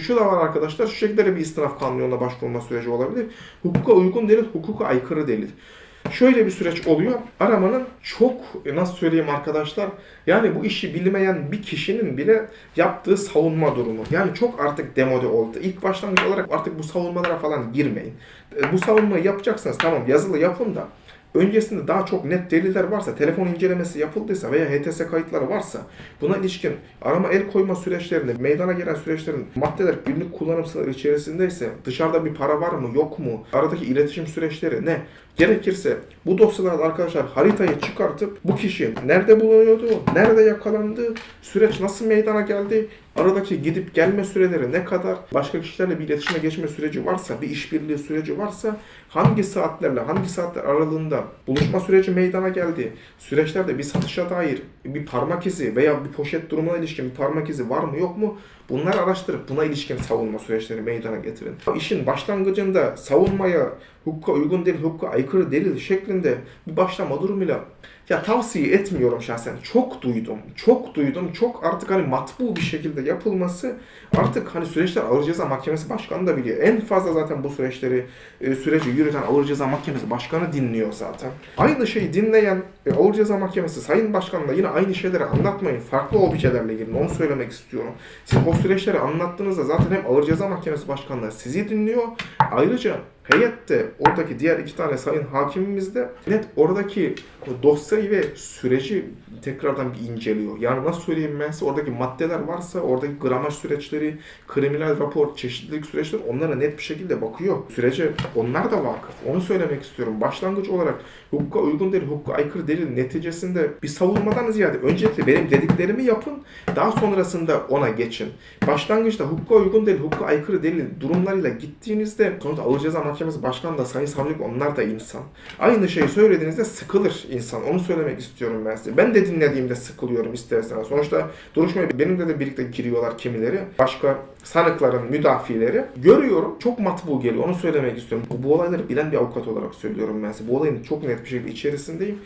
Şu da var arkadaşlar. Şu şekilde bir istinaf kanununa başvurma süreci olabilir. Hukuka uygun delil, hukuka aykırı delil. Şöyle bir süreç oluyor. Aramanın çok e, nasıl söyleyeyim arkadaşlar yani bu işi bilmeyen bir kişinin bile yaptığı savunma durumu. Yani çok artık demode oldu. İlk başlangıç olarak artık bu savunmalara falan girmeyin. E, Bu savunmayı yapacaksanız tamam yazılı yapın da öncesinde daha çok net deliller varsa, telefon incelemesi yapıldıysa veya HTS kayıtları varsa buna ilişkin arama el koyma süreçlerinde meydana gelen süreçlerin maddeler günlük kullanım sınırı içerisindeyse dışarıda bir para var mı yok mu aradaki iletişim süreçleri ne gerekirse bu dosyalarda arkadaşlar haritayı çıkartıp bu kişi nerede bulunuyordu, nerede yakalandı, süreç nasıl meydana geldi, aradaki gidip gelme süreleri ne kadar, başka kişilerle bir iletişime geçme süreci varsa, bir işbirliği süreci varsa hangi saatlerle, hangi saatler aralığında buluşma süreci meydana geldi, süreçlerde bir satışa dair bir parmak izi veya bir poşet durumuna ilişkin bir parmak izi var mı yok mu bunları araştırıp buna ilişkin savunma süreçleri meydana getirin. İşin başlangıcında savunmaya hukuka uygun değil, hukuka aykırı delil şeklinde bir başlama durumuyla ya tavsiye etmiyorum şahsen. Çok duydum. Çok duydum. Çok artık hani matbu bir şekilde yapılması artık hani süreçler Ağır Ceza Mahkemesi Başkanı da biliyor. En fazla zaten bu süreçleri e, süreci yürüten Ağır Ceza Mahkemesi Başkanı dinliyor zaten. Aynı şeyi dinleyen e, Ağır Ceza Mahkemesi Sayın Başkanı da yine aynı şeyleri anlatmayın. Farklı objelerle gelin. Onu söylemek istiyorum. Siz o süreçleri anlattığınızda zaten hem Ağır Ceza Mahkemesi Başkanları sizi dinliyor. Ayrıca heyette oradaki diğer iki tane sayın hakimimiz de net oradaki dosyayı ve süreci tekrardan bir inceliyor. Yani nasıl söyleyeyim ben size oradaki maddeler varsa oradaki gramaj süreçleri, kriminal rapor, çeşitlilik süreçleri onlara net bir şekilde bakıyor. Sürece onlar da vakıf. Onu söylemek istiyorum. Başlangıç olarak hukuka uygun değil, hukuka aykırı delil neticesinde bir savunmadan ziyade öncelikle benim dediklerimi yapın, daha sonrasında ona geçin. Başlangıçta hukuka uygun değil, hukuka aykırı delil durumlarıyla gittiğinizde sonuçta Ağır Ceza Mahkemesi Başkanı da Sayın Savcılık onlar da insan. Aynı şeyi söylediğinizde sıkılır insan. Onu söylemek istiyorum ben size. Ben de dinlediğimde sıkılıyorum isterseniz. Sonuçta duruşmaya benimle de birlikte giriyorlar kimileri. Başka sanıkların müdafileri. Görüyorum. Çok matbu geliyor. Onu söylemek istiyorum. Bu, bu olayları bilen bir avukat olarak söylüyorum ben size. Bu olayın çok net bir şekilde içerisindeyim.